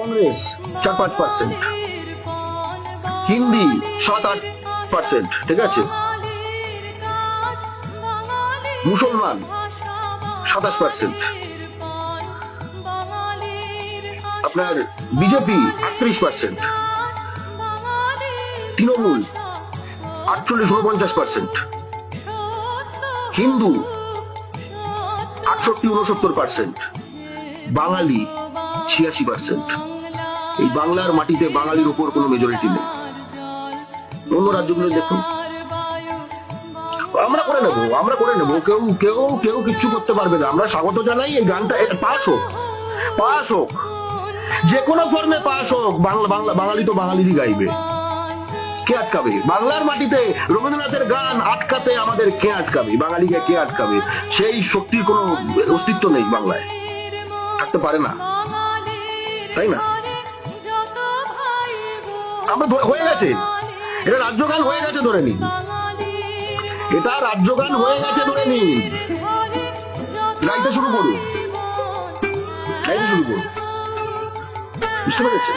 কংগ্রেস চার পাঁচ পার্সেন্ট হিন্দি সাত আট পার্সেন্ট ঠিক আছে? মুসলমান, সাতাশ পার্সেন্ট আপনার বিজেপি, আটত্রিশ পার্সেন্ট তৃণমূল, আটচল্লিশ উনপঞ্চাশ পার্সেন্ট হিন্দু, আটষট্টি উনসত্তর পার্সেন্ট বাঙালি ছিয়াশি পার্সেন্ট এই বাংলার মাটিতে বাঙালির উপর কোনো মেজরিটি নেই। অন্য রাজ্যগুলো দেখুন। আমরা করে নেব, আমরা করে নেব। কেউ কেউ কেউ কিচ্ছু করতে পারবে না। আমরা স্বাগত জানাই, এই গানটা এটা পাস হোক। পাস হোক। যে কোনো ফর্মে পাস হোক। বাংলা বাংলা, বাঙালি তো বাঙালিরই গাইবে। কে আটকাবে? বাংলার মাটিতে রবীন্দ্রনাথের গান আটকাতে আমাদের কে আটকাবে? বাঙালিকে কে আটকাবে? সেই শক্তির কোনো অস্তিত্ব নেই বাংলায়। থাকতে পারে না। তাই না? আমরা হয়ে গেছে। এটা রাজ্য গান হয়ে গেছে ধরে নিন। এটা রাজ্য গান হয়ে গেছে ধরে নিন। গাইতে শুরু করুন। গাইতে শুরু করুন। বুঝতে পেরেছেন?